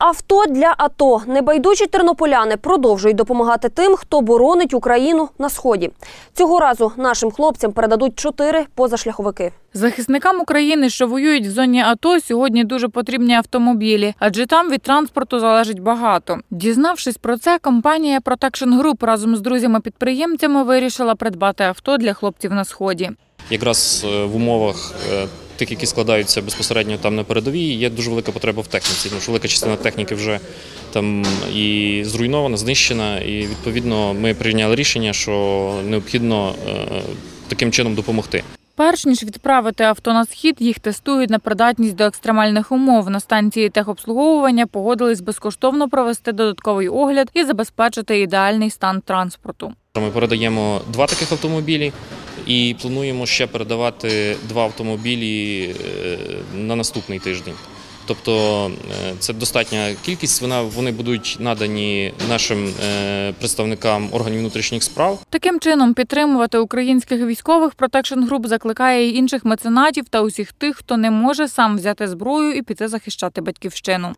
Авто для АТО. Небайдужі тернополяни продовжують допомагати тим, хто боронить Україну на сході. Цього разу нашим хлопцям передадуть чотири позашляховики. Захисникам України, що воюють в зоні АТО, сьогодні дуже потрібні автомобілі, адже там від транспорту залежить багато. Дізнавшись про це, компанія Protection Group разом з друзями-підприємцями вирішила придбати авто для хлопців на сході. Якраз е, в умовах е, тих, які складаються безпосередньо там на передовій, є дуже велика потреба в техніці. Тому що велика частина техніки вже там і зруйнована, знищена, і відповідно ми прийняли рішення, що необхідно е, таким чином допомогти. Перш ніж відправити авто на схід, їх тестують на придатність до екстремальних умов. На станції техобслуговування погодились безкоштовно провести додатковий огляд і забезпечити ідеальний стан транспорту. Ми передаємо два таких автомобілі і плануємо ще передавати два автомобілі е, на наступний тиждень. Тобто е, це достатня кількість. Вона вони будуть надані нашим е, представникам органів внутрішніх справ. Таким чином підтримувати українських військових Protection Group закликає й інших меценатів та усіх тих, хто не може сам взяти зброю і піти захищати батьківщину.